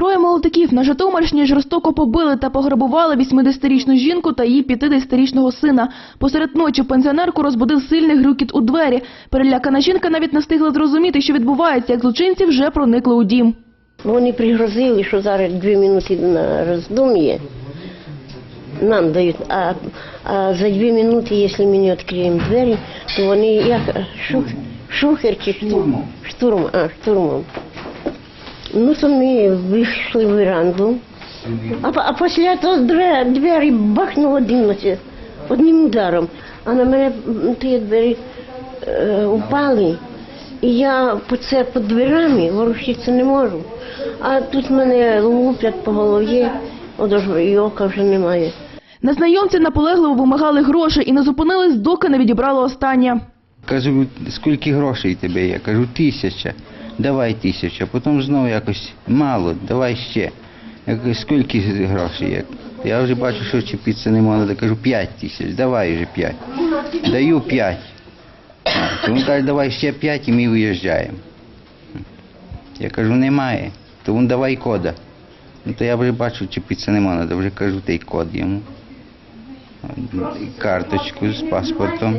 Троє молодиків на Житомирщині жорстоко побили та пограбували 80-річну жінку та її 50-річного сина. Посеред ночі пенсіонерку розбудив сильний грюкіт у двері. Перелякана жінка навіть не встигла зрозуміти, що відбувається, як злочинці вже проникли у дім. Вони пригрозили, що зараз дві минути на роздум'я нам дають, а, а за дві минути, якщо ми не відкриємо двері, то вони як шух, шухер чи штурм, штурм, а, штурмом. Ну, то ми вийшли в веранду, а, а після того двері, двері бахнув один, одним ударом, а на мене ті двері е, упали. І я по це під дверами ворушитися не можу. А тут мене луплять по голові, і ока вже немає. Незнайомці наполегливо вимагали грошей і не зупинились, доки не відібрали останнє. Кажу, скільки грошей тебе є? Кажу, тисяча. Давай тисяча. Потім знову якось мало, давай ще. Я кажу, скільки грошей є? Я вже бачу, що чіпитися не можна. Кажу, п'ять тисяч, давай вже п'ять. Даю п'ять. То Він каже, давай ще п'ять і ми виїжджаємо. Я кажу, немає. То він давай кода. Ну то я вже бачу, чіпитися не можна, вже кажу, той код йому. Карточку з паспортом.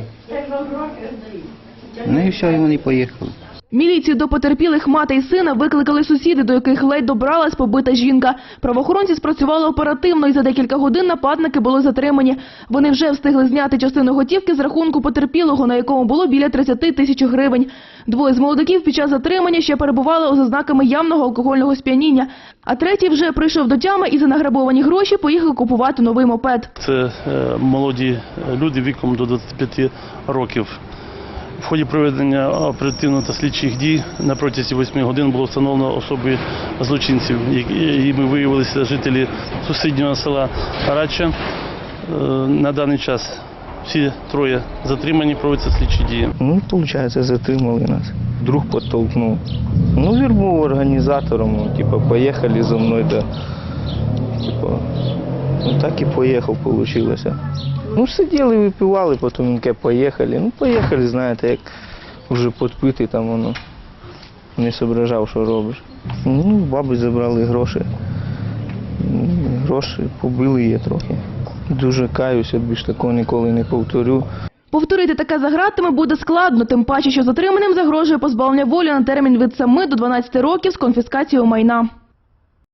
Ну і все, і вони поїхали. Міліцію до потерпілих мати і сина викликали сусіди, до яких ледь добралась побита жінка. Правоохоронці спрацювали оперативно і за декілька годин нападники були затримані. Вони вже встигли зняти частину готівки з рахунку потерпілого, на якому було біля 30 тисяч гривень. Двоє з молодиків під час затримання ще перебували за знаками явного алкогольного сп'яніння. А третій вже прийшов до тями і за награбовані гроші поїхав купувати новий мопед. Це е, молоді люди віком до 25 років. В ході проведення оперативно та слідчих дій на протязі 8 годин було встановлено особи злочинців, якими виявилися жителі сусіднього села Радча. Е, На даний час всі троє затримані, проводяться слідчі дії. Ну, виходить, затримали нас. Друг підтолкнув. Ну, він був організатором, типу, поїхали за мною. Типу, ну так і поїхав, вийшло. Ну, сиділи, випивали, потім інке поїхали. Ну, поїхали, знаєте, як вже підпитий там воно. Не зображав, що робиш. Ну, баби забрали гроші. Гроші побили її трохи. Дуже каюся, більш такого ніколи не повторю. Повторити таке за ґратами буде складно, тим паче, що затриманим загрожує позбавлення волі на термін від 7 до 12 років з конфіскацією майна.